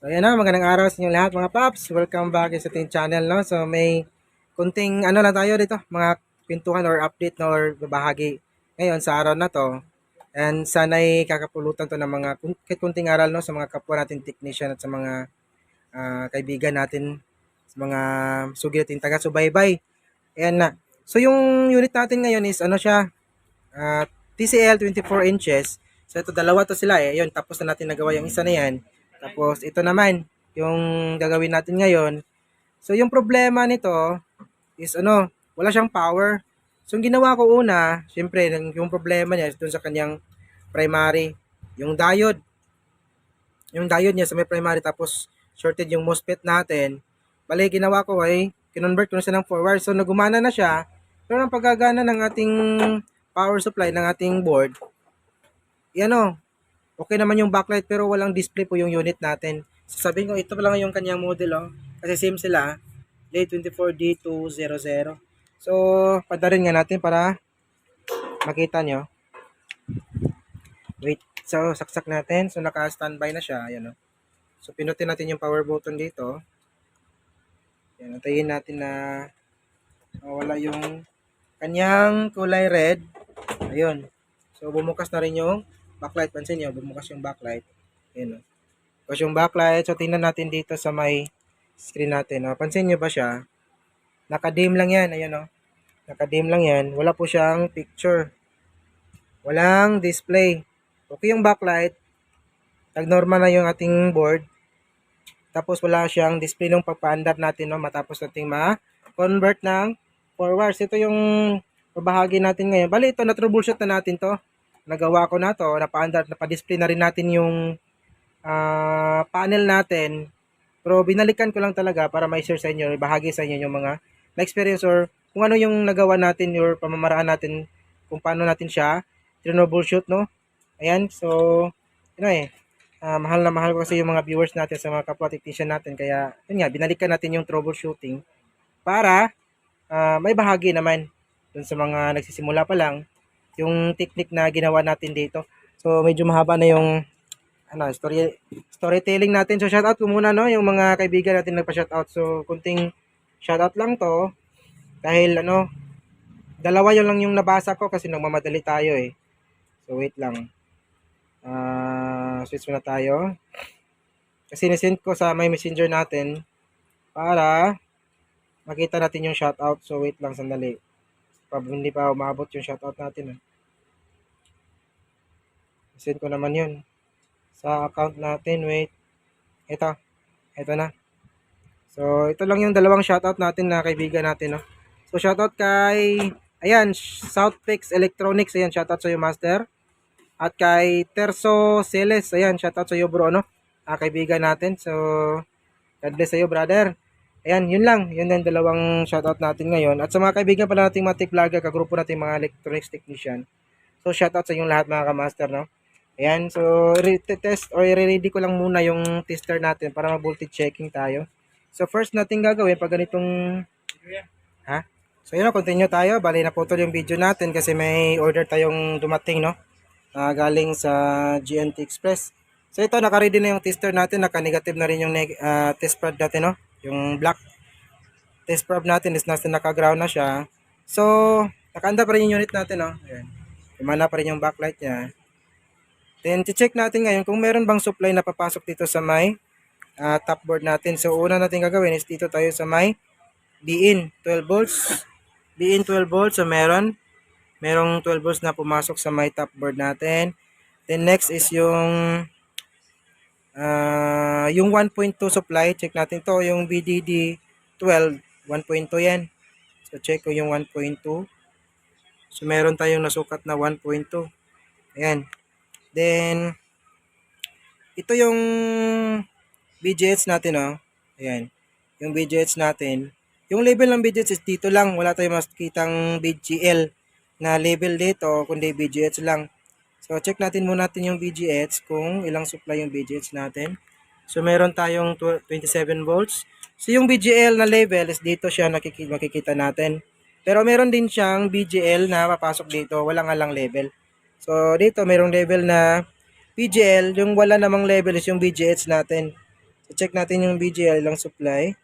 So ayan na, magandang araw sa inyo lahat mga paps. Welcome back sa ating channel. No? So may kunting ano lang tayo dito, mga pintuhan or update no, or babahagi ngayon sa araw na to. And sana'y kakapulutan to ng mga kunting aral no, sa mga kapwa natin technician at sa mga ah, kaibigan natin, sa mga sugi natin taga-subaybay. Ayan na. So yung unit natin ngayon is ano siya, ah, TCL 24 inches. So ito dalawa to sila eh. Yun, tapos na natin nagawa yung isa na yan. Tapos ito naman, yung gagawin natin ngayon. So yung problema nito is ano, wala siyang power. So yung ginawa ko una, syempre yung- problema niya is dun sa kanyang primary, yung diode. Yung diode niya sa may primary tapos shorted yung MOSFET natin. Bali ginawa ko ay kinonvert ko na siya ng forward. So nagumana na siya. Pero ang paggagana ng ating power supply ng ating board, yan o, okay naman yung backlight pero walang display po yung unit natin. Sasabihin ko, ito lang yung kanyang model oh. Kasi same sila, J24D200. So, padarin nga natin para makita nyo. Wait, so saksak natin. So, naka-standby na siya. Ayan oh. So, pinutin natin yung power button dito. Ayan, antayin natin na mawala yung kanyang kulay red. Ayun. So, bumukas na rin yung backlight. Pansin nyo, bumukas yung backlight. Ayan o. Bumukas yung backlight. So, tingnan natin dito sa may screen natin. O, pansin nyo ba siya? Naka-dim lang yan. Ayan o. Naka-dim lang yan. Wala po siyang picture. Walang display. Okay yung backlight. Nag-normal na yung ating board. Tapos wala siyang display nung pagpaandar natin no, matapos nating ma-convert ng forwards. Ito yung babahagi natin ngayon. Bali ito, na-troubleshoot na natin to. Nagawa ko na to, napa-andar, napa-display na rin natin yung ah, panel natin. Pero binalikan ko lang talaga para ma-share sa inyo, bahagi sa inyo yung mga na-experience or kung ano yung nagawa natin or pamamaraan natin kung paano natin siya troubleshoot, no? Ayan, so, yun eh. Ah, mahal na mahal ko kasi yung mga viewers natin sa mga kapwa technician natin. Kaya, yun nga, binalikan natin yung troubleshooting para ah, may bahagi naman dun sa mga nagsisimula pa lang yung technique na ginawa natin dito. So, medyo mahaba na yung ano, story, storytelling natin. So, shoutout ko muna, no, yung mga kaibigan natin nagpa-shoutout. So, kunting shoutout lang to. Dahil, ano, dalawa yun lang yung nabasa ko kasi nagmamadali tayo eh. So, wait lang. Ah, switch muna tayo. Kasi nisend ko sa may messenger natin para makita natin yung shoutout. So, wait lang sandali. Pa, hindi pa umabot yung shoutout natin. Eh. Send ko naman yun sa account natin. Wait. Ito. Ito na. So, ito lang yung dalawang shoutout natin na kaibigan natin. No? So, shoutout kay, ayan, Southpex Electronics. Ayan, shoutout sa iyo, Master. At kay Terso Celes, ayan, shoutout sa iyo bro, no? Ah, kaibigan natin. So, God bless sa iyo, brother. Ayan, yun lang. Yun ang dalawang shoutout natin ngayon. At sa mga kaibigan pala nating mga vlogger, kagrupo natin mga electronics technician. So, shoutout sa inyong lahat mga kamaster, no? Ayan, so, re-test or i-ready ko lang muna yung tester natin para mag-voltage checking tayo. So, first natin gagawin pag ganitong... Ha? So, yun, continue tayo. Bali, naputol yung video natin kasi may order tayong dumating, no? ah, galing sa GNT Express. So ito, naka-ready na yung tester natin. Naka-negative na rin yung ah, test probe natin, no? Yung black test probe natin is nasa naka-ground na siya. So, nakaanda pa rin yung unit natin, no? Ayan. Kumana pa rin yung backlight niya. Then, check natin ngayon kung meron bang supply na papasok dito sa may ah, top board natin. So, una natin gagawin is dito tayo sa may B-in 12 volts. B-in 12 volts. So, meron merong 12 volts na pumasok sa my top board natin. Then next is yung ah yung 1.2 supply. Check natin to yung BDD 12. 1.2 yan. So check ko yung 1.2. So meron tayong nasukat na 1.2. Ayan. Then ito yung BGH natin oh. Ayan. Yung BGH natin. Yung label ng BGH is dito lang. Wala tayong makikitang BGL na label dito, kundi BGH lang. So, check natin muna natin yung BGH kung ilang supply yung BGH natin. So, meron tayong tw- 27 volts. So, yung BGL na label is dito siya nakiki- makikita natin. Pero meron din siyang BGL na papasok dito. Wala nga lang label. So, dito merong label na BGL. Yung wala namang label is yung BGH natin. I-check natin yung BGL lang supply.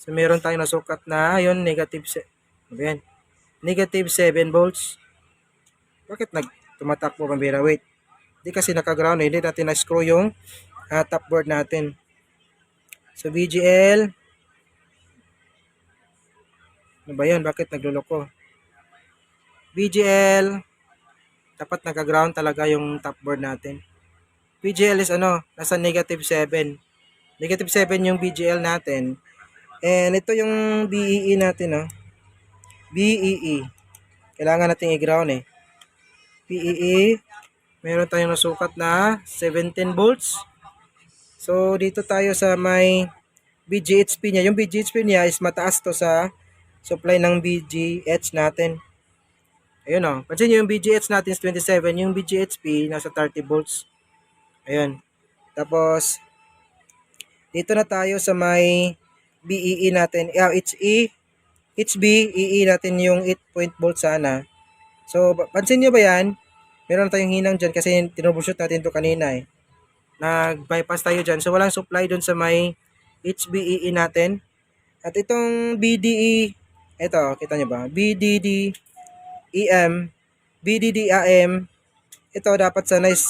So, meron tayong nasukat na, yun, negative, se- ano? Negative 7 volts. Bakit nag tumatakbo pambira? Wait. Hindi kasi nakaground, eh. hindi natin na-screw yung ah, top board natin. So, BGL. Ano ba yan? Bakit nagluloko? BGL. Dapat naka-ground talaga yung top board natin. BGL is ano, nasa negative 7. Negative 7 yung BGL natin. And ito yung BEE natin, no? BEE. Kailangan natin i-ground eh. BEE. Meron tayong nasukat na 17 volts. So, dito tayo sa may BGHP niya. Yung BGHP niya is mataas to sa supply ng BGH natin. Ayun o. Pansin nyo yung BGH natin is 27. Yung BGHP nasa 30 volts. Ayun. Tapos, dito na tayo sa may BEE natin. Ah, HE, HB, EE natin yung 8 point volt sana. So, pansin nyo ba yan? Meron tayong hinang dyan kasi tinroubleshoot natin to kanina eh. Nag-bypass tayo dyan. So, walang supply dun sa may HBEE natin. At itong BDE, ito, kita nyo ba? BDD, EM, BDD AM, ito dapat sana is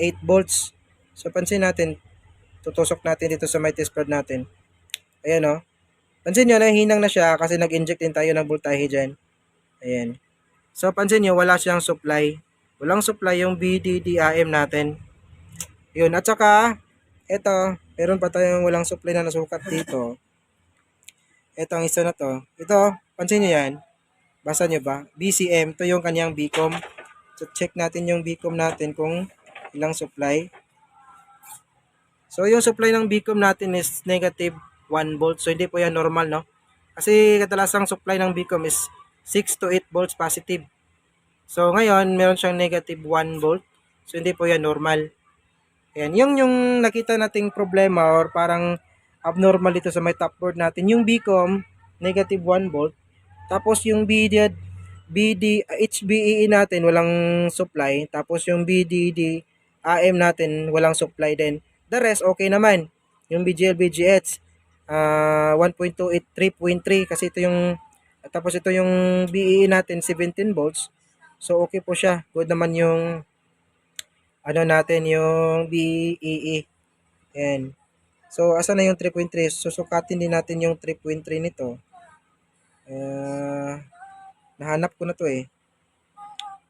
8 volts. So, pansin natin, tutusok natin dito sa may test pad natin. Ayan o. Pansin nyo, nahinang na siya kasi nag-inject din tayo ng voltahe dyan. Ayan. So, pansin nyo, wala siyang supply. Walang supply yung BDDAM natin. Yun. At saka, ito, meron pa tayong walang supply na nasukat dito. Ito ang isa na to. Ito, pansin nyo yan. Basa nyo ba? BCM, to yung kanyang BCOM. So, check natin yung BCOM natin kung ilang supply. So, yung supply ng BCOM natin is negative 1 volt. So, hindi po yan normal, no? Kasi kadalasang supply ng BCOM is 6 to 8 volts positive. So, ngayon, meron siyang negative 1 volt. So, hindi po yan normal. Ayan, yung yung nakita nating problema or parang abnormal dito sa may top board natin. Yung BCOM, negative 1 volt. Tapos yung BD, BD, HBEE natin, walang supply. Tapos yung BDD, AM natin, walang supply din. The rest, okay naman. Yung BGL, BGH, ah 1.28, 3.3 kasi ito yung tapos ito yung BEE natin 17 volts. So okay po siya. Good naman yung ano natin yung BEE. Yan. So asa na yung 3.3? Susukatin din natin yung 3.3 nito. Ah, nahanap ko na to eh.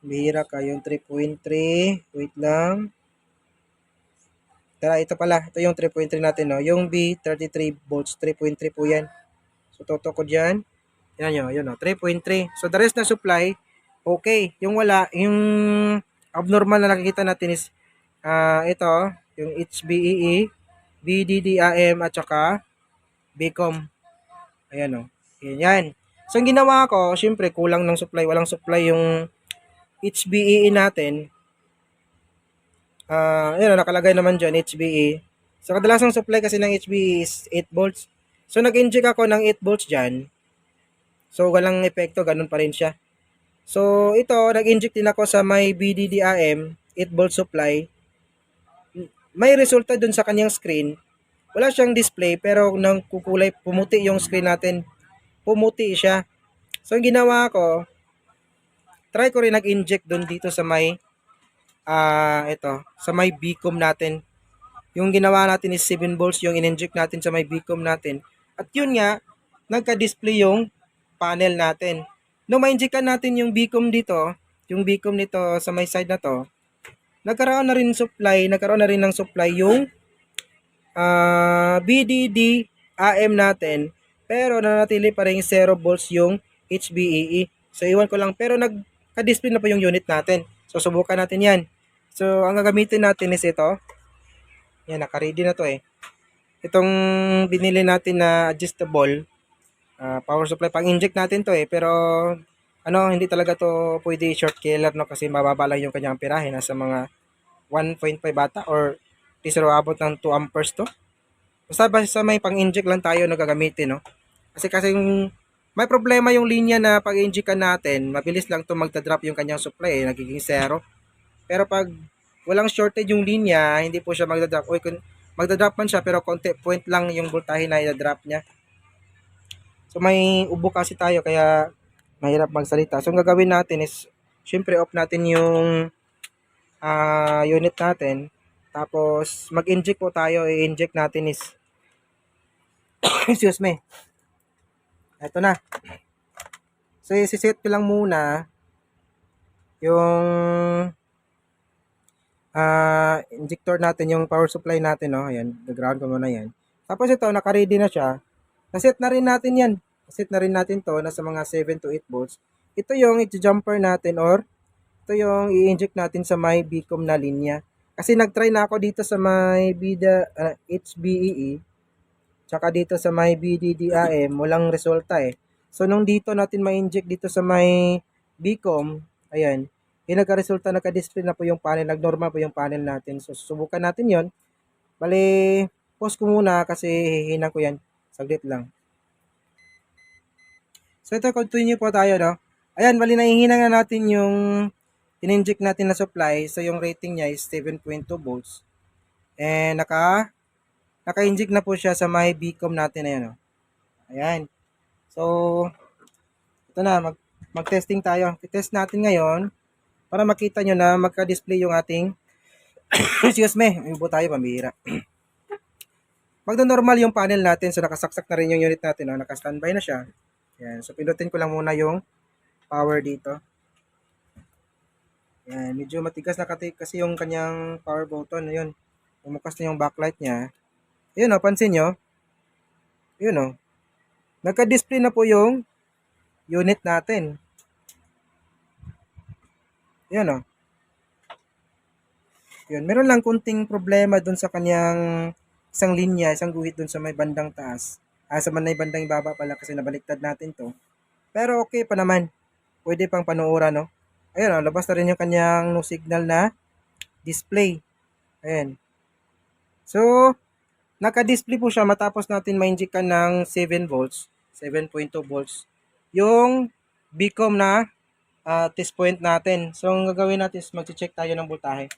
Bihira ka yung 3.3. Wait lang. Tara, ito pala. Ito yung 3.3 natin, no? Yung B, 33 volts. 3.3 po yan. So, toto ko dyan. Yan nyo, yun, no? 3.3. So, the rest na supply, okay. Yung wala, yung abnormal na nakikita natin is, ah ito, yung HBEE, BDDAM, at saka BCOM. Ayan, no? Yan, yan. So, ang ginawa ko, syempre, kulang ng supply. Walang supply yung HBEE natin. Ah, yun, nakalagay naman dyan, HBE. So, kadalasang supply kasi ng HBE is 8 volts. So, nag-inject ako ng 8 volts dyan. So, walang epekto, ganun pa rin siya. So, ito, nag-inject din ako sa may BDDAM, 8 volt supply. May resulta dun sa kanyang screen. Wala siyang display, pero nang kukulay, pumuti yung screen natin. Pumuti siya. So, ang ginawa ko, try ko rin nag-inject dun dito sa may ah ito, sa may Bcom natin. Yung ginawa natin is 7 volts, yung in-inject natin sa may Bcom natin. At yun nga, nagka-display yung panel natin. Nung ma-injectan natin yung Bcom dito, yung Bcom nito sa may side na to, nagkaroon na rin supply, nagkaroon na rin ng supply yung ah BDD AM natin, pero nanatili pa rin 0 volts yung HBEE. So, iwan ko lang. Pero nagka-display na pa yung unit natin. So, subukan natin yan. So, ang gagamitin natin is ito. Yan, naka-ready na to eh. Itong binili natin na adjustable ah, power supply. Pang-inject natin to eh. Pero, ano, hindi talaga to pwede short killer no kasi mababa lang yung kanyang pirahe. Nasa mga 1.5 bata or di abot ng 2 amperes to. Basta basta may pang-inject lang tayo na gagamitin, no? Kasi kasi yung may problema yung linya na pag inject natin, mabilis lang to magta-drop yung kanyang supply, eh, nagiging zero. Pero pag walang shortage yung linya, hindi po siya magda-drop. Kun, magda-drop man siya pero konti point lang yung voltahe na i-drop niya. So may ubo kasi tayo kaya mahirap magsalita. So ang gagawin natin is syempre off natin yung ah, unit natin. Tapos mag-inject po tayo, i-inject natin is excuse me. Ito na. So isi-set ko lang muna yung ah injector natin, yung power supply natin, no? Ayan, ground ko muna yan. Tapos ito, naka-ready na siya. Naset na rin natin yan. Naset na rin natin to, nasa mga 7 to 8 volts. Ito yung i-jumper natin or ito yung i-inject natin sa may Bcom na linya. Kasi nag-try na ako dito sa may BIDA, ah, HBEE, tsaka dito sa may BDDAM, walang resulta eh. So, nung dito natin ma-inject dito sa may Bcom, ayan, yung nagka-resulta, nagka-display na po yung panel, nag-normal po yung panel natin. So, susubukan natin yon Bali, pause ko muna kasi hihinan ko yan. Saglit lang. So, ito, continue po tayo, no? Ayan, bali, nahihina nga natin yung in-inject natin na supply. So, yung rating niya is 7.2 volts. And, naka, naka-inject na po siya sa may Bcom natin na yan, no? Ayan. So, ito na, mag, mag-testing tayo. I-test natin ngayon para makita nyo na magka-display yung ating excuse me, ibo tayo pambihira. Magdo-normal yung panel natin so nakasaksak na rin yung unit natin, no? naka-standby na siya. Yan, so pindutin ko lang muna yung power dito. Yan, medyo matigas na kasi yung kanyang power button, ayun. Bumukas na yung backlight niya. Ayun, oh, pansin nyo. Ayun, oh. Nagka-display na po yung unit natin. Yan o. Yun, meron lang kunting problema dun sa kanyang isang linya, isang guhit dun sa may bandang taas. Ah, sa may bandang ibaba pala kasi nabaliktad natin to. Pero okay pa naman. Pwede pang panuoran, no? Ayun, oh, labas na rin yung kanyang no signal na display. Ayan. So, naka-display po siya matapos natin ma-injectan ng 7 volts, 7.2 volts. Yung Bcom na ah, test point natin. So, ang gagawin natin is mag-check tayo ng voltahe.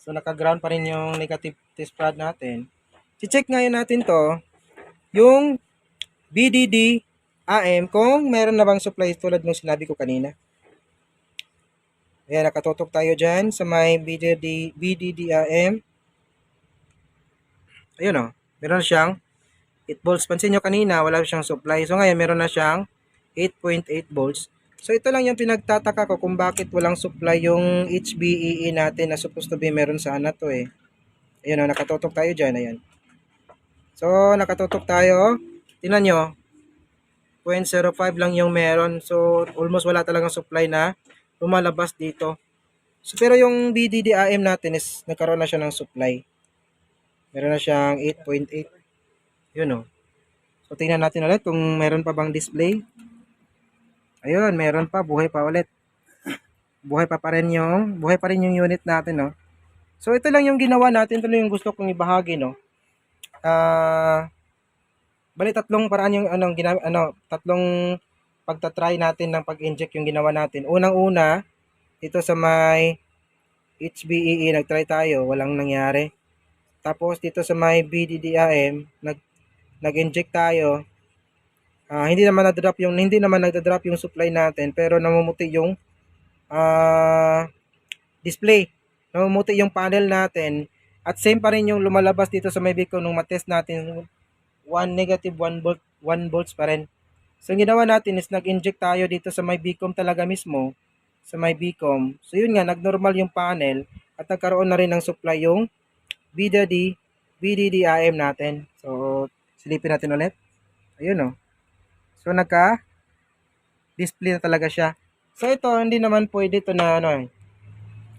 So, naka-ground pa rin yung negative test prod natin. Check ngayon natin to, yung BDD AM, kung meron na bang supply tulad ng sinabi ko kanina. Ayan, nakatutok tayo dyan sa may BDD, BDD AM. Ayun o, meron siyang 8 volts. Pansin nyo kanina, wala siyang supply. So, ngayon, meron na siyang 8.8 volts. So ito lang yung pinagtataka ko kung bakit walang supply yung HBEE natin na supposed to be meron sana to eh. Ayun o, nakatutok tayo dyan. Ayan. So, nakatutok tayo. Tingnan nyo. 0.05 lang yung meron. So, almost wala talagang supply na lumalabas dito. So, pero yung BDDAM natin is nagkaroon na siya ng supply. Meron na siyang 8.8. Yun o. So, tingnan natin ulit kung meron pa bang display. Ayun, meron pa, buhay pa ulit. Buhay pa pa rin yung, buhay pa rin yung unit natin, no. So ito lang yung ginawa natin, ito lang yung gusto kong ibahagi, no. Ah, bali tatlong paraan yung anong ginawa, ano, tatlong pagta-try natin ng pag-inject yung ginawa natin. Unang-una, dito sa may HBEE, nag-try tayo, walang nangyari. Tapos dito sa may BDDAM, nag nag-inject tayo, Ah, hindi naman na-drop yung hindi naman nagda-drop yung supply natin pero namumuti yung ah display. Namumuti yung panel natin at same pa rin yung lumalabas dito sa may beacon nung matest natin 1 negative 1 volt 1 volts pa rin. So ginawa natin is nag-inject tayo dito sa may beacon talaga mismo sa may beacon. So yun nga nagnormal yung panel at nagkaroon na rin ng supply yung BDD BDD AM natin. So silipin natin ulit. Ayun oh. So, nagka display na talaga siya. So, ito, hindi naman pwede ito na, ano, eh.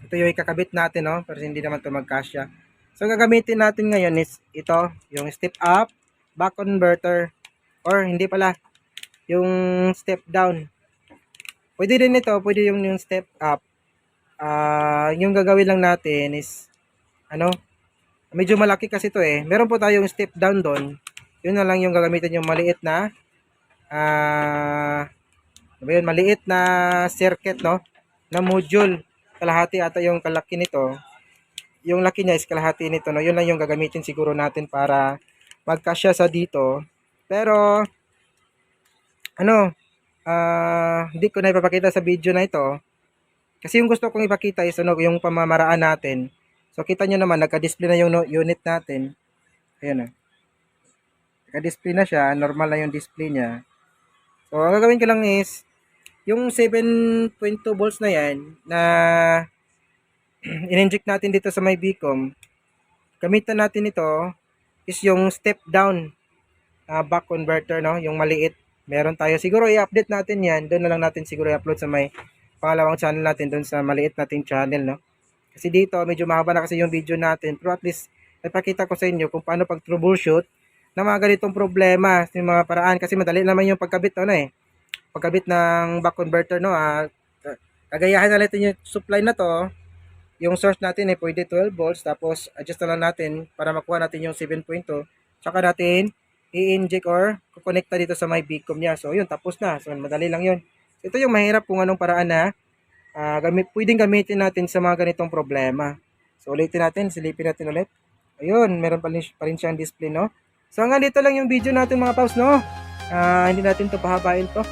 ito yung ikakabit natin, no? Pero hindi naman ito magkasya. So, gagamitin natin ngayon is ito, yung step up, back converter, or hindi pala, yung step down. Pwede din ito, pwede yung, yung step up. Ah, yung gagawin lang natin is, ano, medyo malaki kasi ito eh. Meron po tayong step down doon. Yun na lang yung gagamitin yung maliit na ah uh, yun, maliit na circuit no na module kalahati ata yung kalaki nito yung laki niya is kalahati nito, no? Yun lang yung gagamitin siguro natin para magkasya sa dito. Pero, ano, ah, hindi ko na ipapakita sa video na ito. Kasi yung gusto kong ipakita is ano, yung pamamaraan natin. So, kita nyo naman, nagka-display na yung unit natin. Ayan na. Naka-display na siya. Normal na yung display niya. So, ang gagawin ko lang is, yung 7.2 volts na yan, na in-inject natin dito sa may Bcom, gamitan natin ito is yung step down ah, back converter, no? Yung maliit. Meron tayo. Siguro i-update natin yan. Doon na lang natin siguro i-upload sa may pangalawang channel natin doon sa maliit nating channel, no? Kasi dito, medyo mahaba na kasi yung video natin. Pero at least, napakita ko sa inyo kung paano pag troubleshoot ng mga ganitong problema, yung mga paraan. Kasi madali naman yung pagkabit, ano eh. Pagkabit ng back converter, no? Ah, kagayahan na natin yung supply na to. Yung source natin eh, pwede 12 volts. Tapos, adjust na lang natin para makuha natin yung 7.2. Tsaka natin, i-inject or kukonekta dito sa may Bcom niya. So, yun, tapos na. So, madali lang yun. Ito yung mahirap kung anong paraan na ah, gamit, pwedeng gamitin natin sa mga ganitong problema. So, ulitin natin, silipin natin ulit. Ayun, meron pa rin, pa rin siyang display, no? So, hanggang dito lang yung video natin mga paus, no? Ah, hindi natin to pahabain to.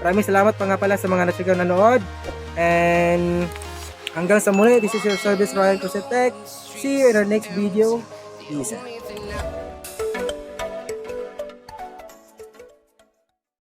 Maraming salamat pa nga pala sa mga nasigaw nanood. And hanggang sa muli, this is your service Royal Cruzetech. See you in our next video. Peace out.